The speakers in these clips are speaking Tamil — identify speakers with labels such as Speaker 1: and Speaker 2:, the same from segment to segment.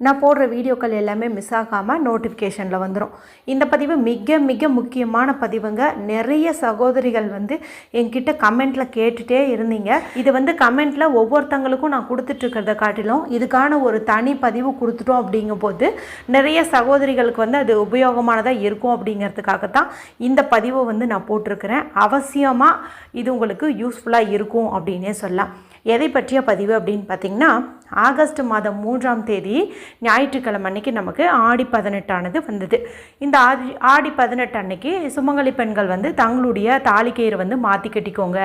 Speaker 1: நான் போடுற வீடியோக்கள் எல்லாமே மிஸ் ஆகாமல் நோட்டிஃபிகேஷனில் வந்துடும் இந்த பதிவு மிக மிக முக்கியமான பதிவுங்க. நிறைய சகோதரிகள் வந்து என்கிட்ட கமெண்ட்டில் கேட்டுகிட்டே இருந்தீங்க. இது வந்து கமெண்ட்டில் ஒவ்வொருத்தங்களுக்கும் நான் கொடுத்துட்ருக்கிறத காட்டிலும் இதுக்கான ஒரு தனி பதிவு கொடுத்துட்டோம் அப்படிங்கும்போது நிறைய சகோதரிகளுக்கு வந்து அது உபயோகமானதாக இருக்கும் அப்படிங்கிறதுக்காக தான் இந்த பதிவை வந்து நான் போட்டிருக்கிறேன். அவசியமாக இது உங்களுக்கு யூஸ்ஃபுல்லாக இருக்கும் அப்படின்னே சொல்லலாம். எதை பற்றிய பதிவு அப்படின்னு பார்த்தீங்கன்னா ஆகஸ்ட் மாதம் மூன்றாம் தேதி ஞாயிற்றுக்கிழமை அன்னைக்கு நமக்கு ஆடி பதினெட்டானது வந்தது. இந்த ஆடி ஆடி பதினெட்டு அன்னைக்கு சுமங்கலி பெண்கள் வந்து தங்களுடைய தாலிக்கயிறு வந்து மாற்றி கட்டிக்கோங்க.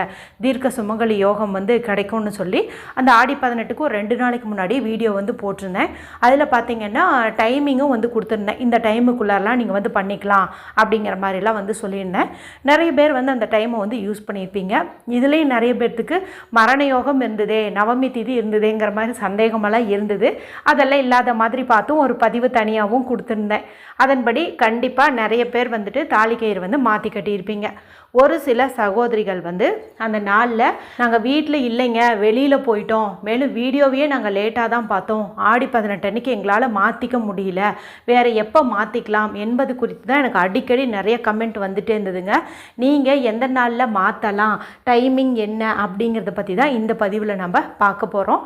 Speaker 1: தீர்க்க சுமங்கலி யோகம் வந்து கிடைக்கும்னு சொல்லி அந்த ஆடி பதினெட்டுக்கு ஒரு ரெண்டு நாளைக்கு முன்னாடி வீடியோ வந்து போட்டிருந்தேன். அதில் பார்த்தீங்கன்னா டைமிங்கும் வந்து கொடுத்துருந்தேன். இந்த டைமுக்குள்ளெல்லாம் நீங்கள் வந்து பண்ணிக்கலாம் அப்படிங்கிற மாதிரிலாம் வந்து சொல்லியிருந்தேன். நிறைய பேர் வந்து அந்த டைமை வந்து யூஸ் பண்ணியிருப்பீங்க. இதுலேயும் நிறைய பேர்த்துக்கு மரண யோகம் இருந்ததே நவமி திதி இருந்ததேங்கிற மாதிரி சந்தேகமெல்லாம் இருந்தது. அதெல்லாம் இல்லாத மாதிரி பார்த்தும் ஒரு பதிவு தனியாகவும் கொடுத்துருந்தேன். அதன்படி கண்டிப்பாக நிறைய பேர் வந்துட்டு தாலிக்கயிறு வந்து மாற்றி கட்டியிருப்பீங்க. ஒரு சில சகோதரிகள் வந்து அந்த நாளில் நாங்கள் வீட்டில் இல்லைங்க வெளியில் போயிட்டோம். மேலும் வீடியோவையே நாங்கள் லேட்டாக தான் பார்த்தோம். ஆடி பதினெட்டு அன்னைக்கு எங்களால் மாற்றிக்க முடியல. வேறு எப்போ மாற்றிக்கலாம் என்பது குறித்து தான் எனக்கு அடிக்கடி நிறைய கமெண்ட் வந்துகிட்டே இருந்ததுங்க. நீங்கள் எந்த நாளில் மாற்றலாம் டைமிங் என்ன? அப்படிங்கிறத பற்றி தான் இந்த பதிவில் நம்ம பார்க்க போகிறோம்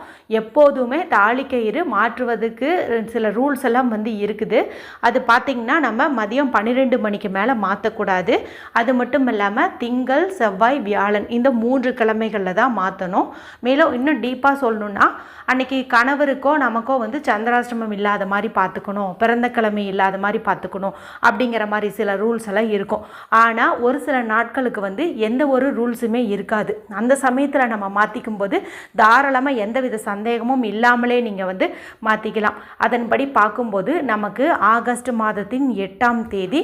Speaker 1: எப்போதுமே தாலிக்கயிறு மாற்றுவதற்கு சில ரூல்ஸ் எல்லாம் வந்து இருக்குது. அது பார்த்திங்கன்னா நம்ம மதியம் பன்னிரெண்டு மணிக்கு மேலே மாற்றக்கூடாது அது மட்டும் இல்லாமல் திங்கள் செவ்வாய் வியாழன் இந்த மூன்று கிழமைகளில் தான் மாற்றணும் மேலும் இன்னும் டீப்பாக சொல்லணுன்னா அன்னைக்கு கணவருக்கோ நமக்கோ வந்து சந்திராஷ்டமம் இல்லாத மாதிரி பார்த்துக்கணும் பிறந்த கிழமை இல்லாத மாதிரி பார்த்துக்கணும் அப்படிங்கிற மாதிரி சில ரூல்ஸ் எல்லாம் இருக்கும். ஆனால் ஒரு சில நாட்களுக்கு வந்து எந்த ஒரு ரூல்ஸுமே இருக்காது. அந்த சமயத்தில் நம்ம மாற்றிக்கும் போது தாராளமாக எந்தவித சந்தேகமும் இல்லாமலே நீங்கள் வந்து மாற்றிக்கலாம் அதன்படி பார்க்கும்போது நமக்கு ஆகஸ்ட் மாதத்தின் எட்டாம் தேதி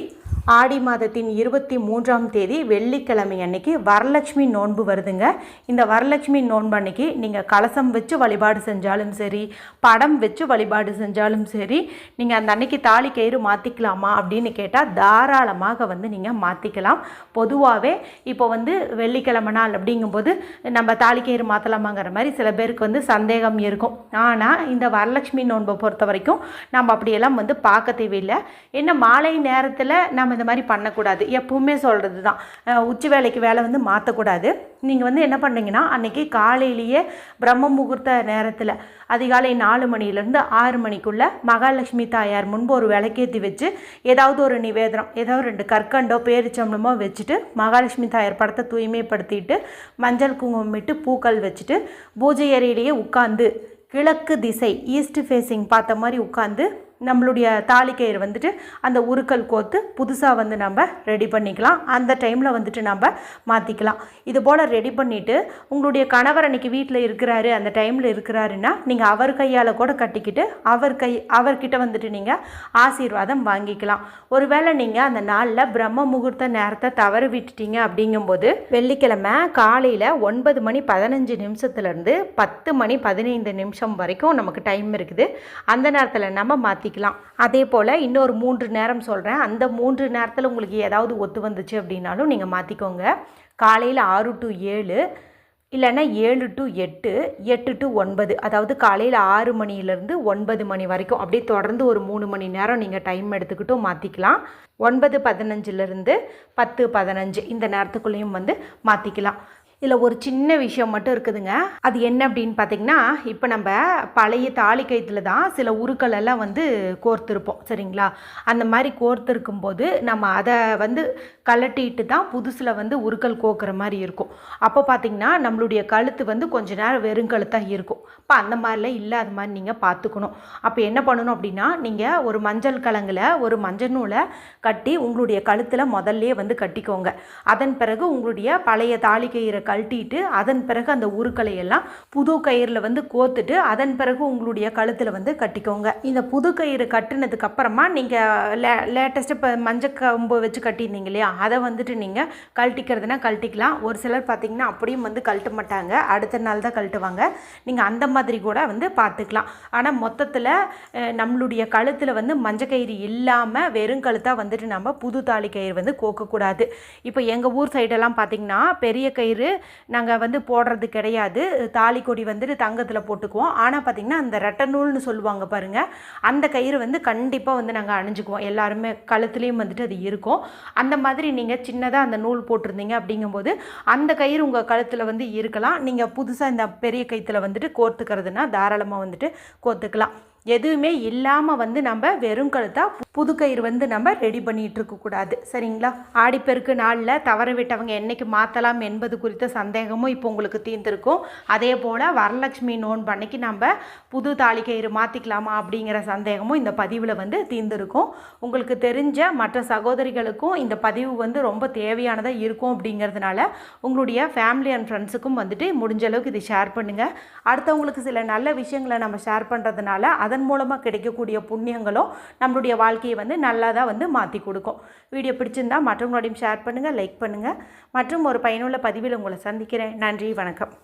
Speaker 1: ஆடி மாதத்தின் இருபத்தி மூன்றாம் தேதி வெள்ளிக்கிழமை அன்னைக்கு வரலட்சுமி நோன்பு வருதுங்க. இந்த வரலட்சுமி நோன்பு அன்னைக்கு நீங்கள் கலசம் வச்சு வழிபாடு செஞ்சாலும் சரி படம் வச்சு வழிபாடு செஞ்சாலும் சரி நீங்கள் அந்த அன்னைக்கு தாலி கயிறு மாற்றிக்கலாமா அப்படின்னு கேட்டால் தாராளமாக வந்து நீங்கள் மாற்றிக்கலாம் பொதுவாகவே இப்போ வந்து வெள்ளிக்கிழமை நாள் அப்படிங்கும்போது நம்ம தாலி கயிறு மாற்றலாமாங்கிற மாதிரி சில பேருக்கு வந்து சந்தேகம் இருக்கும். ஆனால் இந்த வரலட்சுமி நோன்பை பொறுத்த வரைக்கும் நம்ம அப்படியெல்லாம் வந்து பார்க்க தேவையில்லை. என்ன மாலை நேரத்தில் நம்ம இந்த மாதிரி பண்ணக்கூடாது. எப்பவுமே சொல்கிறது தான் உச்சி வேலைக்கு வேலை வந்து மாற்றக்கூடாது நீங்கள் வந்து என்ன பண்ணுறீங்கன்னா அன்றைக்கி காலையிலேயே பிரம்ம முகூர்த்த நேரத்தில் அதிகாலை நாலு மணிலேருந்து ஆறு மணிக்குள்ளே மகாலட்சுமி தாயார் முன்பு ஒரு விளக்கேற்றி வச்சு ஏதாவது ஒரு நிவேதனம் ஏதாவது ரெண்டு கற்கண்டோ பேரிச்சம்பளமோ வச்சுட்டு மகாலட்சுமி தாயார் படத்தை தூய்மைப்படுத்திட்டு மஞ்சள் குங்குமம் இட்டு பூக்கள் வச்சுட்டு பூஜை அறையிலேயே உட்காந்து கிழக்கு திசை ஈஸ்ட் ஃபேஸிங் பார்த்த மாதிரி உட்காந்து நம்மளுடைய தாலிக்கயிறு வந்துட்டு அந்த உருக்கல் கோத்து புதுசாக வந்து நம்ம ரெடி பண்ணிக்கலாம். அந்த டைமில் வந்துட்டு நம்ம மாற்றிக்கலாம் இது போல் ரெடி பண்ணிவிட்டு உங்களுடைய கணவர் அன்றைக்கி வீட்டில் இருக்கிறாரு அந்த டைமில் இருக்கிறாருன்னா நீங்கள் அவர் கையால் கூட கட்டிக்கிட்டு அவர் கை அவர்கிட்ட வந்துட்டு நீங்கள் ஆசீர்வாதம் வாங்கிக்கலாம். ஒருவேளை நீங்கள் அந்த நாளில் பிரம்ம முகூர்த்த நேரத்தை தவறு விட்டுட்டீங்க அப்படிங்கும்போது வெள்ளிக்கிழமை காலையில் ஒன்பது மணி பதினஞ்சு நிமிஷத்துலேருந்து பத்து மணி பதினைந்து நிமிஷம் வரைக்கும் நமக்கு டைம் இருக்குது. அந்த நேரத்தில் நம்ம மாற்றிக்கலாம் அதே போல் இன்னொரு மூன்று நேரம் சொல்கிறேன் அந்த மூன்று நேரத்தில் உங்களுக்கு ஏதாவது ஒத்து வந்துச்சு அப்படின்னாலும் நீங்கள் மாற்றிக்கோங்க காலையில் ஆறு டு ஏழு இல்லைன்னா ஏழு டு எட்டு எட்டு டு ஒன்பது. அதாவது காலையில் ஆறு மணிலேருந்து ஒன்பது மணி வரைக்கும். அப்படியே தொடர்ந்து ஒரு மூணு மணி நேரம் நீங்கள் டைம் எடுத்துக்கிட்டும் மாற்றிக்கலாம் ஒன்பது பதினஞ்சுலேருந்து பத்து பதினஞ்சு இந்த நேரத்துக்குள்ளேயும் வந்து மாற்றிக்கலாம் இதில் ஒரு சின்ன விஷயம் மட்டும் இருக்குதுங்க. அது என்ன அப்படின்னு பார்த்தீங்கன்னா இப்போ நம்ம பழைய தாலி கயிற்றுல தான் சில உருக்களெல்லாம் வந்து கோர்த்துருப்போம் சரிங்களா? அந்த மாதிரி கோர்த்துருக்கும் போது நம்ம அதை வந்து கலட்டிட்டு தான் புதுசில் வந்து உருக்கள் கோக்குற மாதிரி இருக்கும். அப்போ பார்த்தீங்கன்னா நம்மளுடைய கழுத்து வந்து கொஞ்ச நேரம் வெறுங்கழுத்தாக இருக்கும். இப்போ அந்த மாதிரிலாம் இல்லாத மாதிரி நீங்கள் பார்த்துக்கணும் அப்போ என்ன பண்ணணும் அப்படின்னா நீங்கள் ஒரு மஞ்சள் கலங்கில் ஒரு மஞ்சள் நூலை கட்டி உங்களுடைய கழுத்தில் முதல்லே வந்து கட்டிக்கோங்க. அதன் பிறகு உங்களுடைய பழைய தாலி கயிறை கழட்டிட்டு அதன் பிறகு அந்த உருக்களை எல்லாம் புது கயிறில் வந்து கோத்துட்டு அதன் பிறகு உங்களுடைய கழுத்தில் வந்து கட்டிக்கோங்க. இந்த புது கயிறு கட்டினதுக்கு அப்புறமா நீங்கள் லே லேட்டஸ்ட்டு இப்போ மஞ்சள் கம்பு வச்சு கட்டியிருந்தீங்க இல்லையா? அதை வந்துட்டு நீங்கள் கழட்டிக்கிறதுனா கழட்டிக்கலாம். ஒரு சிலர் பார்த்தீங்கன்னா அப்படியும் வந்து கழட்ட மாட்டாங்க. அடுத்த நாள் தான் கழட்டுவாங்க. நீங்கள் அந்த மாதிரி கூட வந்து பார்த்துக்கலாம். ஆனால் மொத்தத்தில் நம்மளுடைய கழுத்தில் வந்து மஞ்சள் கயிறு இல்லாமல் வெறும் கழுத்தாக வந்துட்டு நம்ம புது தாலி கயிறு வந்து கோக்கக்கூடாது. இப்போ எங்கள் ஊர் சைடெல்லாம் பார்த்தீங்கன்னா பெரிய கயிறு நாங்கள் வந்து போடுறது கிடையாது. தாலி கொடி வந்துட்டு தங்கத்தில் போட்டுக்குவோம். ஆனால் பார்த்திங்கன்னா அந்த ரெட்டை நூல்னு சொல்லுவாங்க பாருங்கள் அந்த கயிறு வந்து கண்டிப்பாக வந்து நாங்கள் அணிஞ்சுக்குவோம். எல்லாருமே கழுத்துலேயும் வந்துட்டு அது இருக்கும். அந்த மாதிரி நீங்கள் சின்னதாக அந்த நூல் போட்டிருந்தீங்க அப்படிங்கும்போது அந்த கயிறு உங்கள் கழுத்தில் வந்து இருக்கலாம். நீங்கள் புதுசாக இந்த பெரிய கயிற்றுல வந்துட்டு கோர்த்துக்கிறதுனா தாராளமாக வந்துட்டு கோர்த்துக்கலாம். எதுவுமே இல்லாமல் வந்து நம்ம வெறும் கழுத்தாக புது கயிறு வந்து நம்ம ரெடி பண்ணிகிட்டு இருக்கக்கூடாது சரிங்களா? ஆடிப்பெருக்கு நாளில் தவற விட்டவங்க என்னைக்கு மாற்றலாம் என்பது குறித்த சந்தேகமும் இப்போ உங்களுக்கு தீர்ந்திருக்கும். அதே போல் வரலட்சுமி நோன்பு அன்னைக்கு நம்ம புது தாலி கயிறு மாற்றிக்கலாமா அப்படிங்கிற சந்தேகமும் இந்த பதிவில் வந்து தீர்ந்திருக்கும். உங்களுக்கு தெரிஞ்ச மற்ற சகோதரிகளுக்கும் இந்த பதிவு வந்து ரொம்ப தேவையானதாக இருக்கும் அப்படிங்கிறதுனால உங்களுடைய ஃபேமிலி அண்ட் ஃப்ரெண்ட்ஸுக்கும் வந்துட்டு முடிஞ்ச அளவுக்கு இது ஷேர் பண்ணுங்கள் அடுத்தவங்களுக்கு சில நல்ல விஷயங்களை நம்ம ஷேர் பண்ணுறதுனால அதன் மூலமாக கிடைக்கக்கூடிய புண்ணியங்களும் நம்மளுடைய வாழ்க்கையை வந்து நல்லா தான் வந்து மாற்றி கொடுக்கும். வீடியோ பிடிச்சிருந்தா மற்றவங்களோடையும் ஷேர் பண்ணுங்கள் லைக் பண்ணுங்கள் மற்றும் ஒரு பயனுள்ள பதிவில் உங்களை சந்திக்கிறேன். நன்றி வணக்கம்.